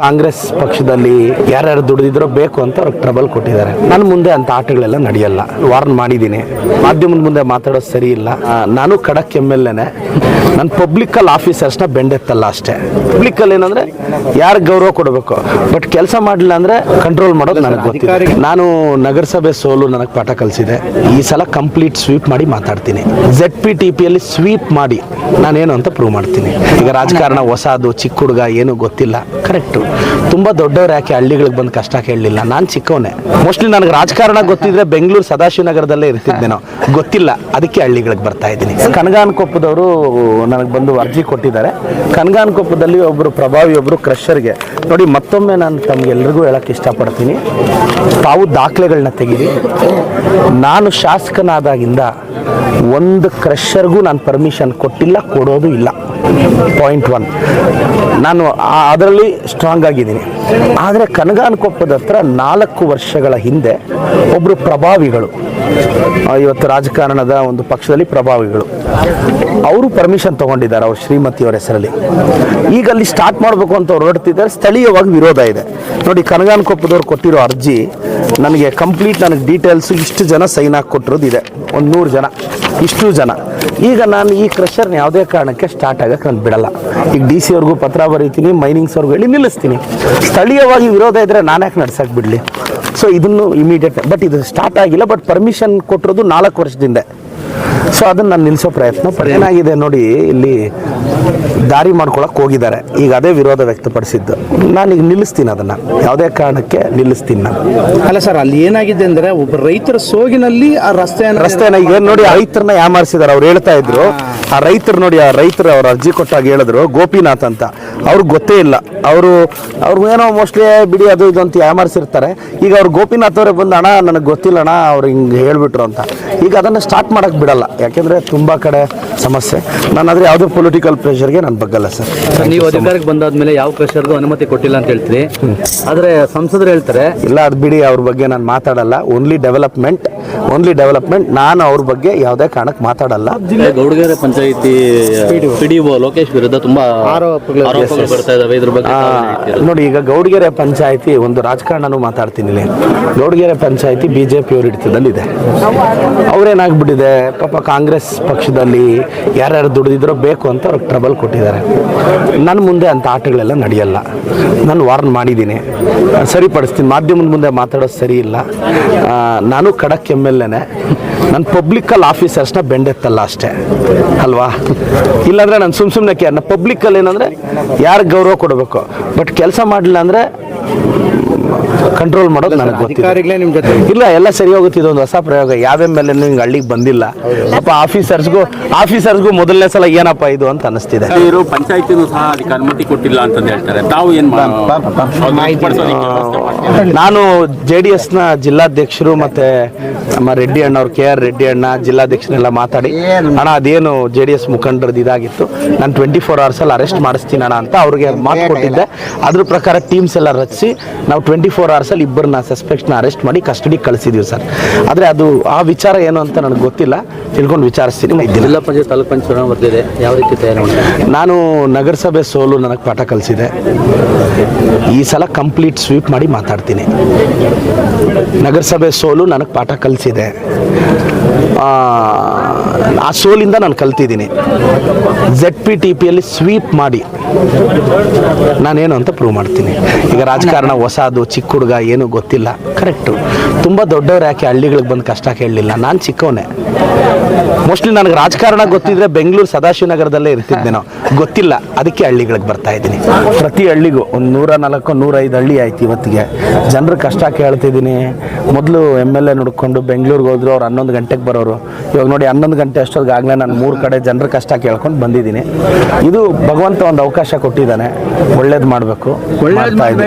ಕಾಂಗ್ರೆಸ್ ಪಕ್ಷದಲ್ಲಿ ಯಾರ್ಯಾರು ದುಡಿದಿದ್ರೋ ಬೇಕು ಅಂತ ಅವ್ರಿಗೆ ಟ್ರಬಲ್ ಕೊಟ್ಟಿದ್ದಾರೆ. ನನ್ನ ಮುಂದೆ ಅಂತ ಆಟಗಳೆಲ್ಲ ನಡೆಯಲ್ಲ. ವಾರ್ನ್ ಮಾಡಿದ್ದೀನಿ. ಮಾಧ್ಯಮದ ಮುಂದೆ ಮಾತಾಡೋದು ಸರಿ ಇಲ್ಲ. ನಾನು ಖಡಕ್ ಎಂ ಎಲ್ ಎನೆ ನನ್ನ ಪಬ್ಲಿಕಲ್ ಆಫೀಸರ್ಸ್ನ ಬೆಂಡೆತ್ತಲ್ಲ ಅಷ್ಟೇ. ಪಬ್ಲಿಕಲ್ ಏನಂದ್ರೆ ಯಾರು ಗೌರವ ಕೊಡಬೇಕು? ಬಟ್ ಕೆಲಸ ಮಾಡಲಿಲ್ಲ ಅಂದ್ರೆ ಕಂಟ್ರೋಲ್ ಮಾಡೋದು ನನಗೆ ಗೊತ್ತಿದೆ ನಾನು ನಗರಸಭೆ ಸೋಲು ನನಗೆ ಪಾಠ ಕಲಿಸಿದೆ. ಈ ಸಲ ಕಂಪ್ಲೀಟ್ ಸ್ವೀಪ್ ಮಾಡಿ ಮಾತಾಡ್ತೀನಿ. ಜೆಡ್ ಪಿ ಟಿ ಪಿಯಲ್ಲಿ ಸ್ವೀಪ್ ಮಾಡಿ ನಾನೇನು ಅಂತ ಪ್ರೂವ್ ಮಾಡ್ತೀನಿ. ಈಗ ರಾಜಕಾರಣ ಹೊಸದು ಚಿಕ್ಕ ಹುಡುಗ ಏನು ಗೊತ್ತಿಲ್ಲ. ಕರೆಕ್ಟು ತುಂಬ ದೊಡ್ಡವ್ರು ಯಾಕೆ ಹಳ್ಳಿಗಳಿಗೆ ಬಂದು ಕಷ್ಟ ಕೇಳಲಿಲ್ಲ? ನಾನು ಚಿಕ್ಕವನೇ. ಮೋಸ್ಟ್ಲಿ ನನಗೆ ರಾಜಕಾರಣ ಗೊತ್ತಿದ್ರೆ ಬೆಂಗಳೂರು ಸದಾಶಿವನಗರದಲ್ಲೇ ಇರ್ತಿದ್ದೇನೋ ಗೊತ್ತಿಲ್ಲ. ಅದಕ್ಕೆ ಹಳ್ಳಿಗಳಿಗೆ ಬರ್ತಾ ಇದ್ದೀನಿ. ಕನಗಾನಕೊಪ್ಪದವರು ನನಗೆ ಬಂದು ಅರ್ಜಿ ಕೊಟ್ಟಿದ್ದಾರೆ. ಕನಗಾನಕೊಪ್ಪದಲ್ಲಿ ಒಬ್ಬರು ಪ್ರಭಾವಿ ಒಬ್ಬರು ಕ್ರಷರ್ಗೆ. ನೋಡಿ, ಮತ್ತೊಮ್ಮೆ ನಾನು ತಮಗೆಲ್ರಿಗೂ ಹೇಳಕ್ಕೆ ಇಷ್ಟಪಡ್ತೀನಿ. ತಾವು ದಾಖಲೆಗಳನ್ನ ತೆಗೀರಿ. ನಾನು ಶಾಸಕನಾದಾಗಿಂದ ಒಂದು ಕ್ರಷರ್ಗೂ ನಾನು ಪರ್ಮಿಷನ್ ಕೊಟ್ಟಿಲ್ಲ, ಕೊಡೋದು ಇಲ್ಲ. ಪಾಯಿಂಟ್ ಒನ್ ನಾನು ಅದರಲ್ಲಿ ಸ್ಟ್ರಾಂಗ್ ಆಗಿದ್ದೀನಿ. ಆದರೆ ಕನಗಾನಕೊಪ್ಪದ ಹತ್ರ ನಾಲ್ಕು ವರ್ಷಗಳ ಹಿಂದೆ ಒಬ್ಬರು ಪ್ರಭಾವಿಗಳು ಇವತ್ತು ರಾಜಕಾರಣದ ಒಂದು ಪಕ್ಷದಲ್ಲಿ ಪ್ರಭಾವಿಗಳು. ಅವರು ಪರ್ಮಿಷನ್ ತಗೊಂಡಿದ್ದಾರೆ ಅವ್ರ ಶ್ರೀಮತಿಯವರ ಹೆಸರಲ್ಲಿ. ಈಗ ಅಲ್ಲಿ ಸ್ಟಾರ್ಟ್ ಮಾಡಬೇಕು ಅಂತ ಅವ್ರು ಹೊರಡ್ತಿದ್ದಾರೆ. ಸ್ಥಳೀಯವಾಗಿ ವಿರೋಧ ಇದೆ. ನೋಡಿ ಕನಗಾನಕೊಪ್ಪದವ್ರು ಕೊಟ್ಟಿರೋ ಅರ್ಜಿ ನನಗೆ ಕಂಪ್ಲೀಟ್ ನನಗೆ ಡೀಟೇಲ್ಸು ಇಷ್ಟು ಜನ ಸೈನ್ ಹಾಕಿ ಕೊಟ್ಟಿರೋದು ಇದೆ. ಒಂದು ನೂರು ಜನ, ಇಷ್ಟು ಜನ. ಈಗ ನಾನು ಈ ಕ್ರಷರ್ನ ಯಾವುದೇ ಕಾರಣಕ್ಕೆ ಸ್ಟಾರ್ಟ್ ಆಗಕ್ಕೆ ನಾನು ಬಿಡಲ್ಲ. ಈಗ ಡಿ ಸಿ ಅವ್ರಿಗೂ ಪತ್ರ ಬರೀತೀನಿ ಮೈನಿಂಗ್ಸ್ ಅವ್ರಿಗೂ ಹೇಳಿ ನಿಲ್ಲಿಸ್ತೀನಿ. ಸ್ಥಳೀಯವಾಗಿ ವಿರೋಧ ಇದ್ರೆ ನಾನು ಯಾಕೆ ಬಿಡಲಿ? ಸೊ ಇದನ್ನು ಇಮಿಡಿಯೇಟ್ ಬಟ್ ಇದು ಸ್ಟಾರ್ಟ್ ಆಗಿಲ್ಲ ಬಟ್ ಪರ್ಮಿಷನ್ ಕೊಟ್ಟಿರೋದು ನಾಲ್ಕು ವರ್ಷದಿಂದ. ಸೊ ಅದನ್ನು ನಾನು ನಿಲ್ಲಿಸೋ ಪ್ರಯತ್ನ. ಏನಾಗಿದೆ ನೋಡಿ, ಇಲ್ಲಿ ದಾರಿ ಮಾಡ್ಕೊಳಕ್ಕೆ ಹೋಗಿದ್ದಾರೆ. ಈಗ ಅದೇ ವಿರೋಧ ವ್ಯಕ್ತಪಡಿಸಿದ್ದು. ನಾನು ಈಗ ನಿಲ್ಲಿಸ್ತೀನಿ ಅದನ್ನು. ಯಾವುದೇ ಕಾರಣಕ್ಕೆ ನಿಲ್ಲಿಸ್ತೀನಿ ನಾನು. ಅಲ್ಲ ಸರ್ ಅಲ್ಲಿ ಏನಾಗಿದೆ ಅಂದ್ರೆ ಒಬ್ಬ ರೈತರ ಸೋಗಿನಲ್ಲಿ ಆ ರಸ್ತೆಯನ್ನು ರಸ್ತೆನ ಈಗ ನೋಡಿ ರೈತರನ್ನ ಯಾಮಾರಿಸಿದ್ದಾರೆ. ಅವ್ರು ಹೇಳ್ತಾ ಇದ್ರು. ಆ ರೈತರು ನೋಡಿ ಆ ರೈತರು ಅವ್ರ ಅರ್ಜಿ ಕೊಟ್ಟಾಗ ಹೇಳಿದ್ರು ಗೋಪಿನಾಥ್ ಅಂತ. ಅವ್ರಿಗೆ ಗೊತ್ತೇ ಇಲ್ಲ. ಅವರು ಅವ್ರು ಏನೋ ಮೋಸ್ಟ್ಲಿ ಬಿಡಿ ಅದು ಇದು ಅಂತ ಯಾಮಾರಿಸಿರ್ತಾರೆ. ಈಗ ಅವ್ರು ಗೋಪಿನಾಥ್ ಅವರೇ ಬಂದು ಅಣ್ಣ ನನಗೆ ಗೊತ್ತಿಲ್ಲ ಅಣ್ಣ ಅವ್ರು ಹಿಂಗೆ ಹೇಳ್ಬಿಟ್ರು ಅಂತ. ಈಗ ಅದನ್ನು ಸ್ಟಾರ್ಟ್ ಮಾಡೋಕ್ಕೆ ಬಿಡಲ್ಲ. ಯಾಕೆಂದರೆ ತುಂಬ ಕಡೆ ಸಮಸ್ಯೆ. ನಾನು ಆದರೆ ಯಾವುದೇ ಪೊಲಿಟಿಕಲ್ ಪ್ರೆಷರ್ಗೆ ನಾನು ಬಗ್ಗಲ್ಲ ಸರ್. ನೀವು ಅಧಿಕಾರಕ್ಕೆ ಬಂದಾದ್ಮೇಲೆ ಯಾವ ಕ್ರಷರ್ಗೂ ಅನುಮತಿ ಕೊಟ್ಟಿಲ್ಲ ಅಂತ ಹೇಳ್ತೀರಿ. ಆದ್ರೆ ಸಂಸದರು ಹೇಳ್ತಾರೆ ಇಲ್ಲ ಅದು ಬಿಡಿ ಅವ್ರ ಬಗ್ಗೆ ನಾನು ಮಾತಾಡಲ್ಲ. ಓನ್ಲಿ ಡೆವಲಪ್ಮೆಂಟ್ ಓನ್ಲಿ ಡೆವಲಪ್ಮೆಂಟ್ ನಾನು ಅವ್ರ ಬಗ್ಗೆ ಯಾವುದೇ ಕಾರಣಕ್ಕೆ ಮಾತಾಡಲ್ಲ. ಗೌಡಗೆರೆ ಪಂಚಾಯಿತಿ ಪಿಡಿಒ ಲೋಕೇಶ್ ವಿರುದ್ಧ ತುಂಬಾ ಆರೋಪಗಳು ಬರ್ತಾ ಇದಾವೆ. ಇದ್ರ ಬಗ್ಗೆ ಆ, ನೋಡಿ ಈಗ ಗೌಡಗೆರೆ ಪಂಚಾಯಿತಿ ಒಂದು ರಾಜಕಾರಣನೂ ಮಾತಾಡ್ತೀನಿ ಇಲ್ಲಿ. ಗೌಡಗೆರೆ ಪಂಚಾಯತಿ ಬಿ ಜೆ ಪಿಯವ್ರ ಹಿಡಿತದಲ್ಲಿದೆ. ಅವ್ರೇನಾಗ್ಬಿಟ್ಟಿದೆ? ಪಾಪ ಕಾಂಗ್ರೆಸ್ ಪಕ್ಷದಲ್ಲಿ ಯಾರ್ಯಾರು ದುಡಿದಿದ್ರೋ ಬೇಕು ಅಂತ ಅವ್ರಿಗೆ ಟ್ರಬಲ್ ಕೊಟ್ಟಿದ್ದಾರೆ. ನನ್ನ ಮುಂದೆ ಅಂಥ ಆಟಗಳೆಲ್ಲ ನಡೆಯಲ್ಲ. ನಾನು ವಾರ್ನ್ ಮಾಡಿದ್ದೀನಿ. ಸರಿಪಡಿಸ್ತೀನಿ. ಮಾಧ್ಯಮದ ಮುಂದೆ ಮಾತಾಡೋದು ಸರಿ ಇಲ್ಲ. ನಾನು ಖಡಕ್ ಎಂ ಎಲ್ ಎನೆ ನನ್ನ ಪಬ್ಲಿಕಲ್ ಆಫೀಸರ್ಸ್ನ ಬೆಂಡೆತ್ತಲ್ಲ ಅಷ್ಟೇ. ಅಲ್ವಾ? ಇಲ್ಲಾಂದರೆ ನಾನು ಸುಮ್ಮ ಸುಮ್ಮನೆ ಕೇರ್ ಪಬ್ಲಿಕಲ್ಲಿ ಏನಂದರೆ ಯಾರಿಗೆ ಗೌರವ ಕೊಡಬೇಕು? ಬಟ್ ಕೆಲಸ ಮಾಡಲಿಲ್ಲ ಅಂದ್ರೆ ಕಂಟ್ರೋಲ್ ಮಾಡೋದು ನನಗೆ ಗೊತ್ತಿಲ್ಲ ಅಧಿಕಾರಿಗಳೇ ನಿಮ್ ಜೊತೆ ಇಲ್ಲ ಎಲ್ಲ ಸರಿ ಹೋಗುತ್ತೆ ಇದೊಂದು ಹೊಸ ಪ್ರಯೋಗ. ಯಾವ ಮೇಲೆ ಹಿಂಗೆ ಹಳ್ಳಿಗೆ ಬಂದಿಲ್ಲ. ಪಾಪ ಆಫೀಸರ್ಸ್ಗೂ ಆಫೀಸರ್ಸ್ಗೂ ಮೊದಲನೇ ಸಲ ಏನಪ್ಪ ಇದು ಅಂತ ಅನಿಸ್ತಿದೆ. ಇವರು ಪಂಚಾಯತಿನೂ ಸಹ ಅದಕ್ಕೆ ಅನುಮತಿ ಕೊಟ್ಟಿಲ್ಲ ಅಂತಂದು ಹೇಳ್ತಾರೆ. ತಾವು ಏನ್? ನಾನು ಜೆ ಡಿ ಎಸ್ನ ಜಿಲ್ಲಾಧ್ಯಕ್ಷರು ಮತ್ತೆ ನಮ್ಮ ರೆಡ್ಡಿ ಅಣ್ಣ ಅವ್ರು ಕೆ ಆರ್ ರೆಡ್ಡಿ ಅಣ್ಣ ಜಿಲ್ಲಾಧ್ಯಕ್ಷರೆಲ್ಲ ಮಾತಾಡಿ. ಅಣ್ಣ ಅದೇನು ಜೆ ಡಿ ಎಸ್ ಮುಖಂಡರದ್ದು ಇದಾಗಿತ್ತು. ನಾನು ಟ್ವೆಂಟಿ ಫೋರ್ ಅವರ್ಸಲ್ಲಿ ಅರೆಸ್ಟ್ ಮಾಡಿಸ್ತೀನಿ ಅಣ್ಣ ಅಂತ ಅವ್ರಿಗೆ ಮಾತು ಕೊಟ್ಟಿದ್ದೆ. ಅದ್ರ ಪ್ರಕಾರ ಟೀಮ್ಸ್ ಎಲ್ಲ ರಚಿಸಿ ನಾವು ಟ್ವೆಂಟಿ ಫೋರ್ ಅವರ್ಸಲ್ಲಿ ಇಬ್ಬರನ್ನ ಸಸ್ಪೆಕ್ಟ್ನ ಅರೆಸ್ಟ್ ಮಾಡಿ ಕಸ್ಟಡಿಗೆ ಕಳಿಸಿದೀವಿ ಸರ್. ಆದರೆ ಅದು ಆ ವಿಚಾರ ಏನು ಅಂತ ನನಗೆ ಗೊತ್ತಿಲ್ಲ. ತಿಳ್ಕೊಂಡು ವಿಚಾರಿಸ್ತೀನಿ. ಜಿಲ್ಲಾ ಪಂಚಾಯತ್ ತಾಲೂಕು ಪಂಚಾಯತ್ ಚುನಾವಣೆ ಬರ್ತಿದೆ ಯಾವ ರೀತಿ ತಯಾರಿ ನಾನು ನಗರಸಭೆ ಸೋಲು ನನಗೆ ಪಾಠ ಕಲಿಸಿದೆ. ಈ ಸಲ ಕಂಪ್ಲೀಟ್ ಸ್ವೀಪ್ ಮಾಡಿ ಮಾತಾಡ್ತೀನಿ. ನಗರಸಭೆ ಸೋಲು ನನಗೆ ಪಾಠ ಕಲಿಸಿದೆ. ಆ ಸೋಲಿಂದ ನಾನು ಕಲ್ತಿದ್ದೀನಿ. ಜೆಡ್ ಪಿ ಟಿ ಪಿಯಲ್ಲಿ ಸ್ವೀಪ್ ಮಾಡಿ. ನಾನೇನು ಅಂತ ಪ್ರೂವ್ ಮಾಡ್ತೀನಿ. ಈಗ ರಾಜಕಾರಣ ಹೊಸದು, ಚಿಕ್ಕ ಹುಡುಗ, ಏನು ಗೊತ್ತಿಲ್ಲ. ಕರೆಕ್ಟು ತುಂಬ ದೊಡ್ಡವ್ರು ಯಾಕೆ ಹಳ್ಳಿಗಳಿಗೆ ಬಂದು ಕಷ್ಟ ಕೇಳಲಿಲ್ಲ? ನಾನು ಚಿಕ್ಕವನೇ. ಮೋಸ್ಟ್ಲಿ ನನಗೆ ರಾಜಕಾರಣ ಗೊತ್ತಿದ್ರೆ ಬೆಂಗಳೂರು ಸದಾಶಿವನಗರದಲ್ಲೇ ನಾವು ಗೊತ್ತಿಲ್ಲ. ಅದಕ್ಕೆ ಹಳ್ಳಿಗಳಿಗೆ ಬರ್ತಾ ಇದ್ದೀನಿ. ಪ್ರತಿ ಹಳ್ಳಿಗೂ ಒಂದು ನೂರ ನಾಲ್ಕು, ನೂರೈದು ಹಳ್ಳಿ ಆಯ್ತು ಇವತ್ತಿಗೆ. ಜನರ ಕಷ್ಟ ಕೇಳ್ತಿದ್ದೀನಿ ಮೊದಲು ಎಂ ಎಲ್ ಎ ನೋಡ್ಕೊಂಡು ಬೆಂಗಳೂರಿಗೆ ಹೋದ್ರು, ಅವ್ರು ಹನ್ನೊಂದು ಗಂಟೆಗೆ ಬರೋರು. ಇವಾಗ ನೋಡಿ ಹನ್ನೊಂದು ಗಂಟೆ ಅಷ್ಟೊತ್ತಿಗಾಗಲೇ ನಾನು ಮೂರು ಕಡೆ ಜನರ ಕಷ್ಟ ಕೇಳ್ಕೊಂಡು ಬಂದಿದ್ದೀನಿ. ಇದು ಭಗವಂತ ಒಂದು ಅವಕಾಶ ಕೊಟ್ಟಿದ್ದಾನೆ. ಒಳ್ಳೇದು ಮಾಡಬೇಕು. ಮಾಡ್ತಾ ಇದ್ದೀನಿ